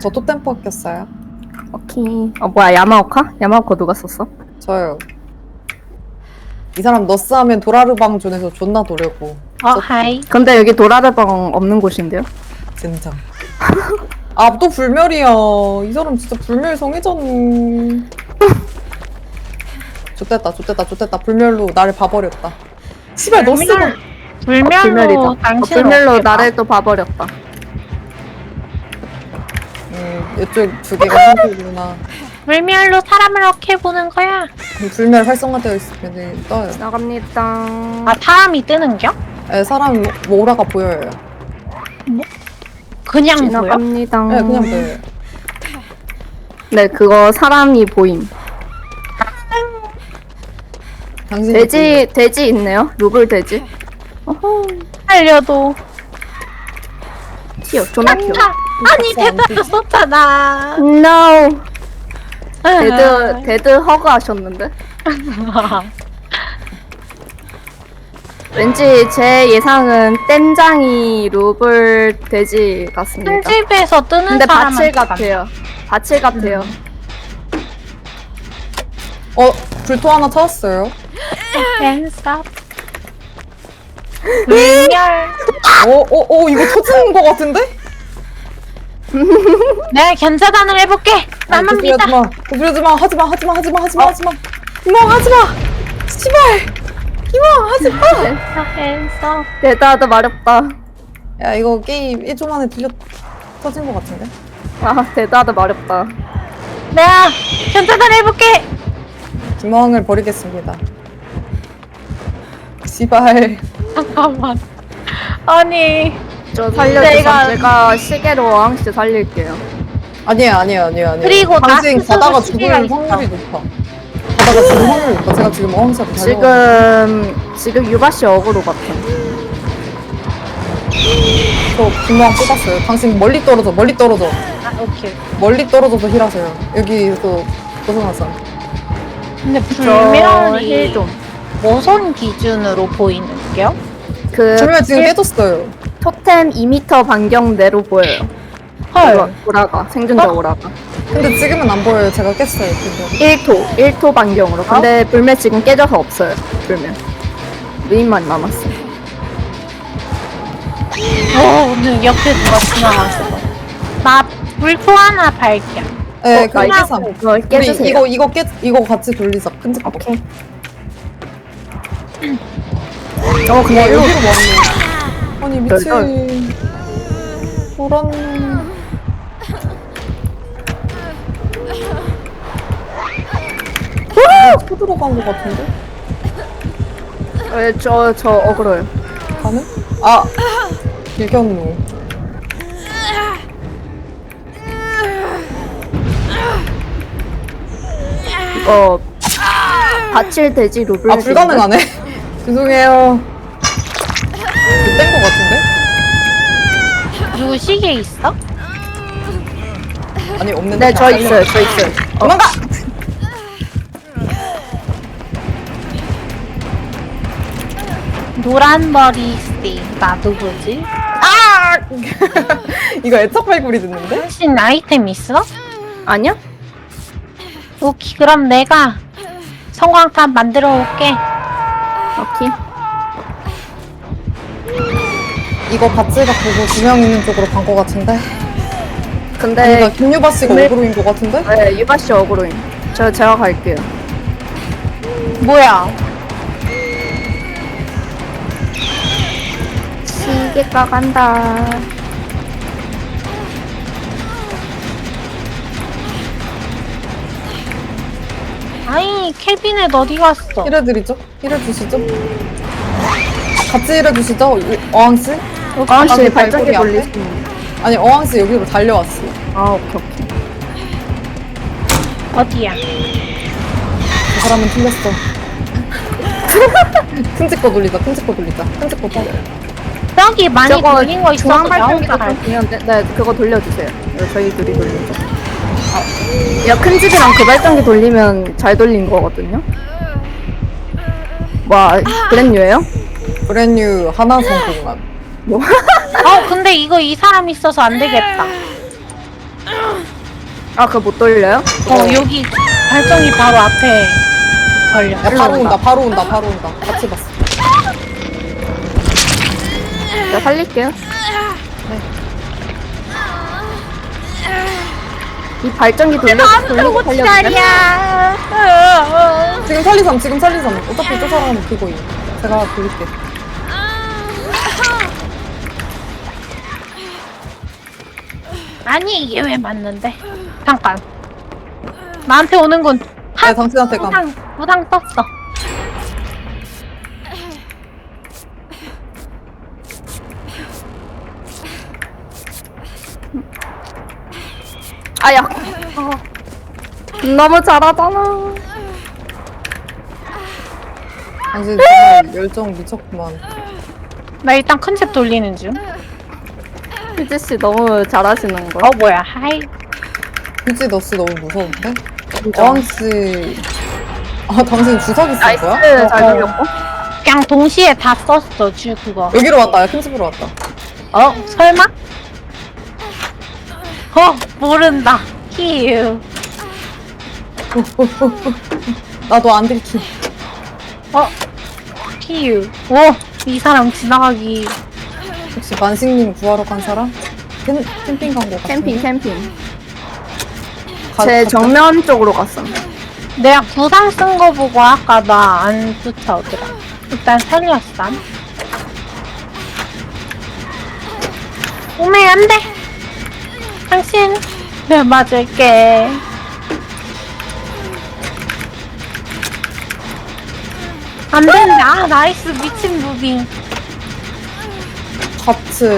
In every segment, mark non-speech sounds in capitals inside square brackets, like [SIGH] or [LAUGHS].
저 토템포 꼈어요. 오케이. 어 뭐야 야마오카? 야마오카 누가 썼어? 저요. 이 사람 너스 하면 도라르방 존에서 존나 도려고. 어, 하이. 근데 여기 도라르방 없는 곳인데요? 진짜. 아, 또 불멸이야. 이 사람 진짜 불멸 성애전. 좋됐다, 좋됐다, 좋됐다. 불멸로 나를 봐버렸다. 씨발, 너스가. 불멸로 불멸이다. 어, 당신을 불멸로 어떻게 봐? 나를 또 봐버렸다. 음, 이쪽 두 개가 선택이구나. 불멸로 사람을 어떻게 보는 거야? 불멸 활성화되어 있으면 떠요. 나갑니다. 아 사람이 뜨는겨? 네, 사람 뭐 오라가 보여요. 그냥 보여? 지나갑니다. 네, 그냥 보여요. 네, 그거 사람이 보임. 당신이 돼지, 돼지 있네요? 루블 돼지. 어허, 살려도 튀어, 존나 튀어. 아, 아니 안 대답도 썼잖아 No! 데드, 데드 허그 하셨는데? 왠지 제 예상은 땜장이 루블 돼지 같습니다. 큰 집에서 뜨는 근데 바칠 같아요. 바칠 같아요. 어, 불토 하나 찾았어요. 불멸 어, 어, 어, 이거 터지는 것 같은데? [LAUGHS] 내가 견자단을 해볼게 나만 믿어 하지 마. 거부하지 마. 하지 마. 하지 마. 하지 마. 하지 마. 하지 마. 이모 하지 마. 씨발. 이모 하지 마. 랜서 데드하드 마렵다. 야, 이거 게임 1초 만에 들려 터진 것 같은데? 아, 데드하드 마렵다. 내가 견자단 해볼게 김어항을 버리겠습니다. 씨발. 잠깐만 아니 저 살려주세요. 내가- 제가 시계로 어항씨 살릴게요. 아니에요, 아니에요, 아니에요, 아니에요. 그리고 나 당신 스스로 가다가 시비가 죽을 있어. 확률이 높아. 가다가 죽을 확률이 높아. 제가 지금 달려. 지금, 지금 유바 씨 어그로 같아. 저 김어항 뽑았어요. 당신 멀리 떨어져, 멀리 떨어져. 아 오케이 멀리 떨어져서 힐하세요. 여기 또 벗어나서. 근데 저 불멸이 힐 좀. 모선 기준으로 보이는겨? 그, 불멸 지금 힐- 깨졌어요. 토템 2m 반경 내로 보여요. 헐 오라가, 생존자 오라가. 근데 지금은 안 보여요. 제가 깼어요. 근데. 1토, 1토 반경으로. 근데 불멸 지금 깨져서 없어요. 불멸. 루인만 남았어. 어, 오늘 옆에 누가 지나갔어. 나 불토 하나 발견. 네, 어, 그. 깨삼. 이거 우리 깨주세요. 이거 이거 깨 이거 같이 돌리자. 끈적 거. 오케이. 어, 와 근데 일로 여기로 왔네. 아니 널, 미친. 그런. 초 들어간 것 같은데? 어, 저, 저 어그로요. 가는? 아 길견노. 이거, 바칠 돼지 루블. 아 불가능하네. [LAUGHS] 죄송해요. 뗀것 같은데? 누구 시계 있어? 아니 없는데. 네, 저 있어요, 저 있어요. 도망가. 노란 머리 스티. 나 누구지? 아! [LAUGHS] 이거 애착 발굴이 듣는데? 당신 아이템 있어? 아니야? 오케이, 그럼 내가 성광탑 만들어 올게. 이거 바치가 보고 두 명 있는 쪽으로 간것 같은데? 근데, 아니다 김유바 씨가 네. 오그로인 것 같은데? 네, 유바 씨 어그로임. 저, 제가 갈게요. 뭐야? 시계가 간다. 아이, 캐비넷 어디 갔어? 힐해드리죠? 힐해주시죠? 같이 힐해주시죠? 이- 어항 씨? 아씨 아니, 발전기 있는. 아니 어항씨 여기로 달려왔어 아, 오케이, 오케이. 어디야? 그 사람은 틀렸어 [LAUGHS] 큰집거 돌리자 큰집거 돌리자 큰집거 돌려 저기 많이 저거 돌린 거 있어서 중앙 나 혼자 발전기도 갈게. 좀 중요한데, 네, 그거 돌려주세요. 이거 저희 둘이 돌리죠. 아, 야, 큰 집이랑 그 발전기 돌리면 잘 돌린 거거든요. 와, 브랜뉴예요? 브랜뉴 하나 성공 만 어, 근데 이거 이 사람 있어서 안 되겠다. 아, 그거 못 돌려요? 어 여기 발전기 바로 앞에 걸려. 야 바로 온다 바로 온다 바로 온다 같이 봤어 제가 살릴게요. 이 발전기 돌려, 돌리고 살려주세요. 지금 살리삼 지금 살리삼 어차피 저 사람은 그거임 제가 돌릴게 아니 이게 왜 맞는데? 잠깐. 나한테 오는 건네 당신한테 감 부상 부상 떴어. 아야. 어. 너무 잘하잖아. 당신 정말 열정 미쳤구만 나 일단 컨셉 돌리는 중. 휴지 씨 너무 잘하시는 거. 어 뭐야? 하이. 휴지 너씨 너무 무서운데? 어항씨 아 당신 주사기 쓴 나이스 거야? 잘 어, 어. 돌렸고. 그냥 동시에 다 썼어 주 그거. 여기로 왔다 야 큰집으로 왔다 어 설마? 어 모른다. 히유. 나도 안 들킴 어 히유. 오이 사람 지나가기. 혹시 만식님 구하러 간 사람? 캠, 캠핑 간 거 같아 캠핑 캠핑. 가- 제 갔다? 정면 쪽으로 갔어. 내가 구상 쓴 거 보고 아까 나 안 쫓아오더라. 일단 살렸어. 오메 안 돼. 당신 네 맞을게. 안 된다. 아, 나이스 미친 무빙. 같이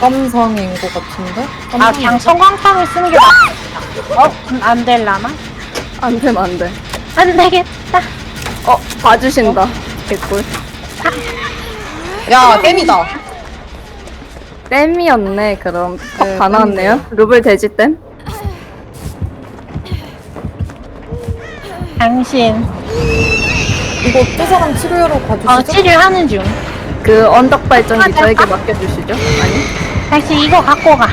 깜상인 거 같은데? 아 그냥 성광탄을 쓰는 게 낫겠다. 어? 안 될라나? 안 되면 안 돼. 안 되겠다. 어, 봐주신다. 개꿀. 야 땜이다 땜이었네, 그럼. 어, 네, 다 나왔네요. 루블 돼지 땜. 당신 이거 또 사람 치료하러 가주시죠? 어 치료하는 중. 그 언덕 발전기 맞아. 저에게 맡겨주시죠. 아니, 당신 이거 갖고 가.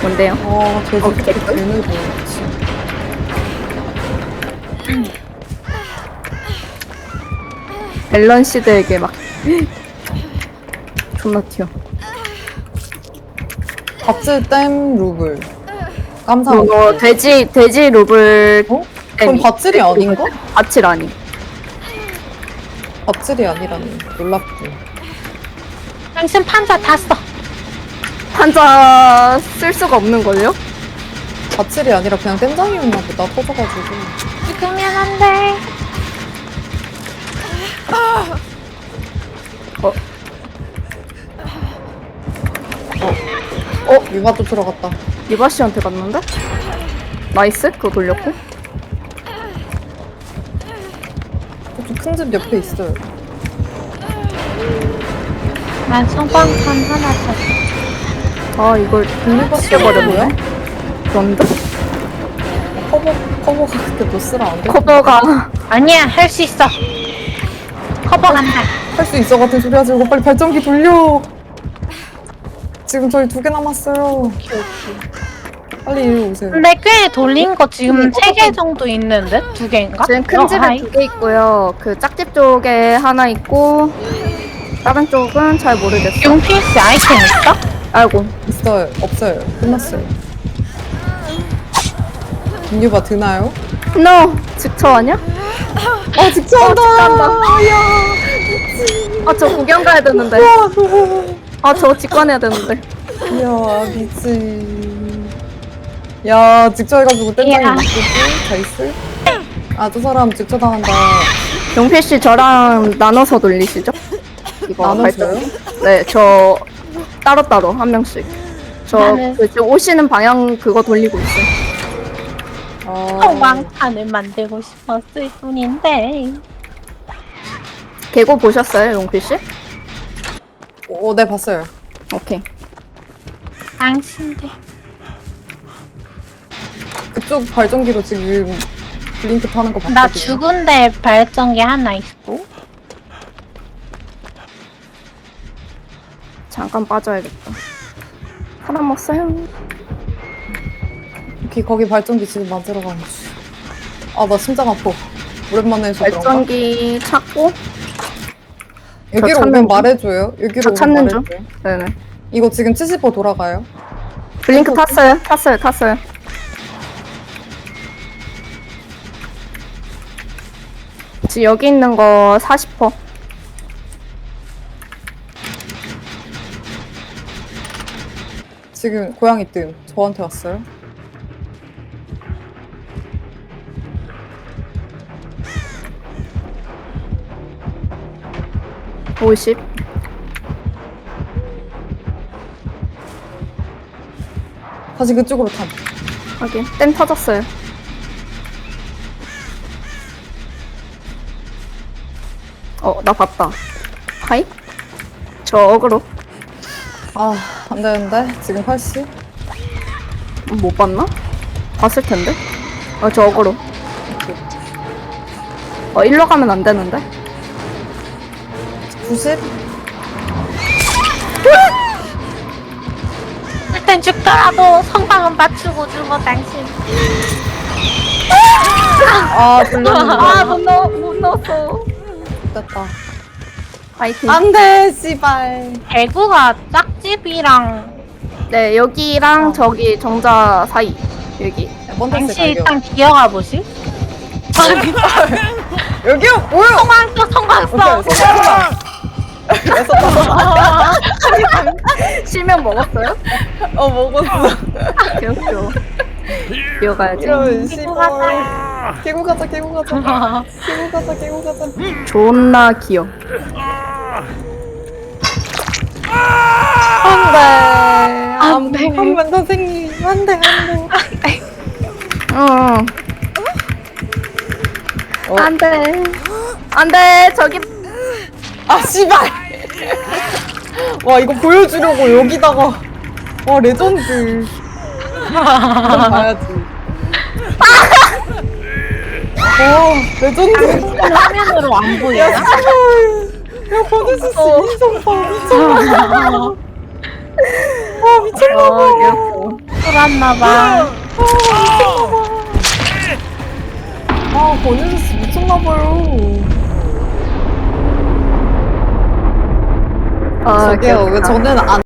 뭔데요? 어, 돼지 오케이. 되게 되는 거지. 앨런 시드에게 막. 존나 튀어. 같이 땜 루블. 깜상. 그거 돼지, 돼지 루블. 어? 그럼. 바칠이 아닌가? 바칠 아니. 바칠이 아니라니. 놀랍군. 당신 판자 다 써. 판자 쓸 수가 없는걸요? 바칠이 아니라 그냥 땜장이었나 보다. 터져가지고. 죽으면 안 돼. 어? 유바도 들어갔다. 이바씨한테 갔는데? 나이스? 그거 돌렸고. 큰집 옆에 있어요. 난 성광탄 하나 샀어. 아, 이걸 죽여버렸네. 그런데? 커버, 커버가 그때 뭐 쓰라 안 돼? 커버가. 아니야, 할 수 있어. 커버 간다. 할 수 있어 같은 소리 하지 말고 빨리 발전기 돌려. 지금 저희 두 개 남았어요. 빨리 이리 오세요. 근데 꽤 돌린 거 지금 세 개 정도 있는데? 두 개인가? 지금 큰 어, 집에 하이. 두 개 있고요. 그 짝집 쪽에 하나 있고, 다른 쪽은 잘 모르겠어. 용필씨 아이템 있어? 아이고. 있어요. 없어요. 끝났어요. 김유바 드나요? No! 직처 아니야? 아 직구한다. 아, 저 구경 가야 되는데. 아, 저 직관해야 되는데. 이야 미치. 야 직처해가지고 땜장이 이야. 있겠지? 다 있을? 아저 사람 직처 당한다. 용필 씨 저랑 나눠서 돌리시죠? 이거? 발전기. 네, 저 따로 따로 한 명씩. 저 나는- 그 지금 오시는 방향 그거 돌리고 있어요. 아, 성광탄을 만들고 싶었을 뿐인데. 개고 보셨어요, 용필 씨? 어, 네 봤어요. 오케이. 당신들. 그쪽 발전기로 지금 블링크 타는 거 봤거든요. 나 죽은 데 발전기 하나 있고. 잠깐 빠져야겠다. 하나 먹어요. 오케이 거기 발전기 지금 맞으러 가는 중 아 나 심장 아파 오랜만에 해서 그런가? 발전기 찾고 여기로 찾는 오면 중? 말해줘요 여기로 오면 찾는 중. 말해줘요. 네네. 이거 지금 70% 돌아가요 블링크 탔어요. 탔어요. 탔어요. 지금 여기 있는 거 40%. 지금 고양이 뜸 저한테 왔어요 오십. 다시 그쪽으로 탐 확인. 땜 터졌어요. 어, 나 봤다. 하이? 저 어그로. 아, 안 되는데? 지금 80? 음, 못 봤나? 봤을 텐데. 어, 저 어그로. 어, 일로 가면 안 되는데. 90? 일단 죽더라도 성방은 맞추고 죽어 당신. 아, 돌렸는데. 아, 못 넣었어. 됐다. 파이팅. 안 돼, 씨발. 대구가 짝집이랑 네, 여기랑 저기 정자 사이. 여기. 갈게요. 일단 기어가 보시. [LAUGHS] 여기요? 뭐요? 성광 써 성광 써. 오케이. 실면 먹었어요? 어, 먹었어. 귀엽죠. 이어가야지. 이러면 끼고 씨발. 가자. 깨고 가자, 깨고 가자. 깨고 가자, 깨고 가자. 존나 귀여. 안 돼. 안 돼. 한번 선생님. 안 돼, 안 돼. 응. 어. 안 돼. 안 돼. 저기. 아, 씨발. 와, 이거 보여주려고 여기다가. 와, 레전드. 이건 봐야지. 와, 레전드. 화면으로 안 보여. 야. 야, 버드스 씨, 인성 봐. 미쳤나 봐. 와, 미쳤나 어, 봐. 귀엽고. 돌았나봐. 아, 버드스 씨 미쳤나봐요. 아, 저기요, 왜. 저는 안